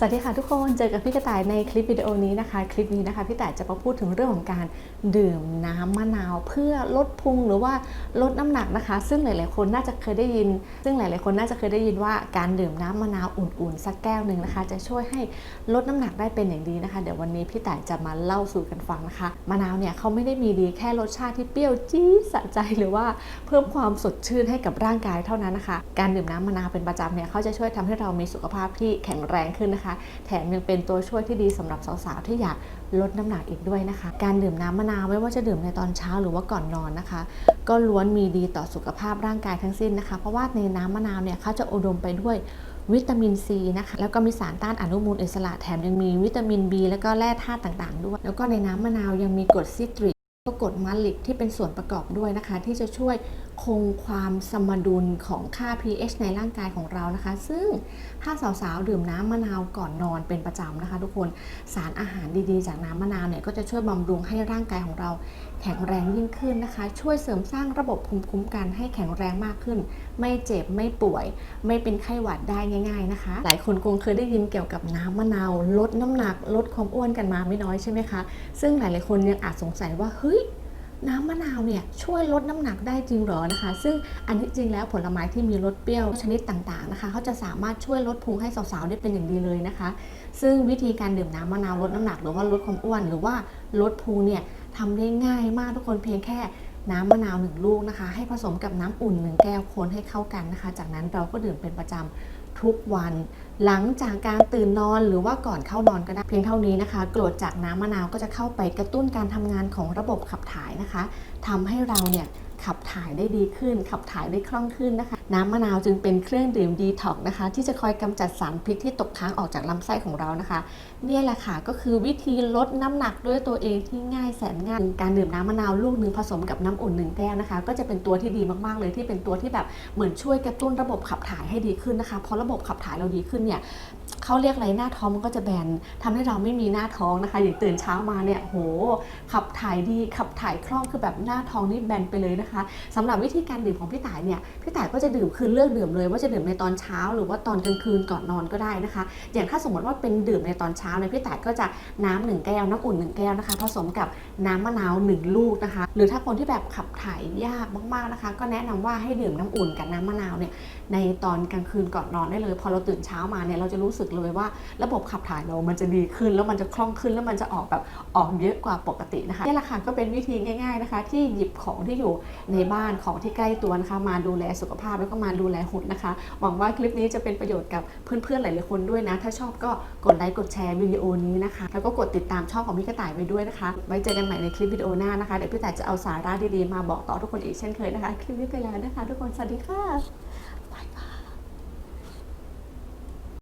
สวัสดีค่ะทุกคนเจอกับพี่กระต่ายในคลิปวิดีโอนี้นะคะ คลิปนี้นะคะพี่แต่ายจะมาพูดถึงเรื่องของการดื่มน้ำมะนาว เพื่อลดพุงหรือว่าลดน้ำหนักนะคะ ซึ่งหลายๆคนน่าจะเคยได้ยิน ซึ่งหลายๆคนน่าจะเคยได้ยินว่าการดื่มน้ำมะนาวอุ่นๆสักแก้วหนึ่งนะคะ จะช่วยให้ลดน้ำหนักได้เป็นอย่างดีนะคะ เดี๋ยววันนี้พี่แต่ายจะมาเล่าสู่กันฟังนะคะมะนาวเนี่ยเขาไม่ได้มีดีแค่รสชาติที่เปรี้ยวจี๊ดสะใจหรือว่าเพิ่มความสดชื่นให้กับร่างกายเท่านั้นนะคะ การดื่มน้ำมะนาวเป็นประจำเนี่ยเขาจะช่วยทำให้เรามีสุขภาพที่แข็งแรงขึ้นนะคะแถมยังเป็นตัวช่วยที่ดีสำหรับสาวๆที่อยากลดน้ำหนักอีกด้วยนะคะ การดื่มน้ำมะนาวไม่ว่าจะดื่มในตอนเช้าหรือว่าก่อนนอนนะคะ ก็ล้วนมีดีต่อสุขภาพร่างกายทั้งสิ้นนะคะ เพราะว่าในน้ำมะนาวเนี่ยเขาจะอุดมไปด้วยวิตามินซีนะคะ แล้วก็มีสารต้านอนุมูลอิสระแถมยังมีวิตามิน B แล้วก็แร่ธาตุต่างๆ ด้วย แล้วก็ในน้ำมะนาวยังมีกรดซิตริก ก็กดมาลิกที่เป็นส่วนประกอบด้วยนะคะ ที่จะช่วยคงความสมดุลของค่า pH ในร่างกายของเรานะคะ ซึ่งถ้าสาวๆ ดื่มน้ำมะนาวก่อนนอนเป็นประจำนะคะ ทุกคนสารอาหารดีๆ จากน้ำมะนาวเนี่ยก็จะช่วยบำรุงให้ร่างกายของเราแข็งแรงยิ่งขึ้นนะคะ ช่วยเสริมสร้างระบบภูมิคุ้มกันให้แข็งแรงมากขึ้น ไม่เจ็บไม่ป่วย ไม่เป็นไข้หวัดได้ง่าย ๆนะคะ หลายคนคงเคยได้ยินเกี่ยวกับน้ำมะนาว ลดน้ำหนักลดความอ้วนกันมาไม่น้อยใช่ไหมคะซึ่งหลายๆคนยังอาจสงสัยว่าเฮ้ยน้ำมะนาวเนี่ยช่วยลดน้ำหนักได้จริงเหรอนะคะ ซึ่งอันที่จริงแล้วผลไม้ที่มีรสเปรี้ยวชนิดต่างๆนะคะเขาจะสามารถช่วยลดพุงให้สาวๆได้เป็นอย่างดีเลยนะคะ ซึ่งวิธีการดื่มน้ำมะนาวลดน้ำหนักหรือว่าลดความอ้วน หรือว่าลดพุงเนี่ยทำได้ง่ายมากทุกคนเพียงแค่ น้ำมะนาวหนึ่งลูกนะคะ ให้ผสมกับน้ำอุ่นหนึ่งแก้วคนให้เข้ากันนะคะ จากนั้นเราก็ดื่มเป็นประจำทุกวัน หลังจากการตื่นนอนหรือว่าก่อนเข้านอนก็ได้เพียงเท่านี้นะคะกรดจากน้ำมะนาวก็จะเข้าไปกระตุ้นการทำงานของระบบขับถ่ายนะคะทำให้เราเนี่ยขับถ่ายได้ดีขึ้น ขับถ่ายได้คล่องขึ้นนะคะ น้ำมะนาวจึงเป็นเครื่องดื่มดีท็อกนะคะ ที่จะคอยกำจัดสารพิษที่ตกค้างออกจากลำไส้ของเรานะคะ เนี่ยแหละค่ะก็คือวิธีลดน้ำหนักด้วยตัวเองที่ง่ายแสนง่ายการดื่มน้ำมะนาวลูกหนึ่งผสมกับน้ำอุ่นหนึ่งแก้วนะคะ ก็จะเป็นตัวที่ดีมากๆเลยที่เป็นตัวที่แบบเหมือนช่วยกระตุ้นระบบขับถ่ายให้ดีขึ้นนะคะเพราะระบบขับถ่ายเราดีขึ้นเนี่ย เขาเรียกอะไรหน้าท้องมันก็จะแบนทำให้เราไม่มีหน้าท้องนะคะอย่างตื่นเช้ามาเนี่ยโห ขับถ่ายดีขับถ่ายคล่องคือแบบหน้าท้องนี่แบนไปเลยนะคะสำหรับวิธีการดื่มของพี่ต่ายเนี่ยพี่ต่ายก็จะดื่มคือเลือกดื่มเลย ว่าจะดื่มในตอนเช้า หรือว่าตอนกลางคืนก่อนนอนก็ได้นะคะ อย่างถ้าสมมติว่าเป็นดื่มในตอนเช้าเนี่ยพี่ต่ายก็จะน้ำหนึ่งแก้วน้ำอุ่นหนึ่งแก้วนะคะ ผสมกับน้ำมะนาวหนึ่งลูกนะคะ หรือถ้าคนที่แบบขับถ่ายยากมากๆนะคะ ก็แนะนำว่าให้ดื่มน้ำอุ่นกับน้ำมะนาวเนี่ยในตอนกลางคืนก่อนนอนได้เลย พอเราตื่นเช้ามาเนี่ยเราจะรู้สึกเลยว่า ระบบขับถ่ายเรามันจะดีขึ้น แล้วมันจะคล่องขึ้นแล้วมันจะออกแบบออกเยอะกว่าปกตินะคะนี่แหละค่ะก็เป็นวิธีง่าย ๆนะคะ ที่หยิบของที่อยู่ในบ้านของที่ใกล้ตัวนะคะมาดูแลสุขภาพแล้วก็มาดูแลหุ่นนะคะ หวังว่าคลิปนี้จะเป็นประโยชน์กับเพื่อนๆหลายๆคนด้วยนะ ถ้าชอบก็กดไลค์กดแชร์วิดีโอนี้นะคะ แล้วก็กดติดตามช่องของพี่กระต่ายไปด้วยนะคะ ไว้เจอกันใหม่ในคลิปวิดีโอหน้านะคะ เดี๋ยวพี่กระต่ายจะเอาสาระดีๆมาบอกต่อทุกคนอีกเช่นเคยนะคะ คลิปนี้ไปแล้วนะคะ ทุกคน สวัสดีค่ะ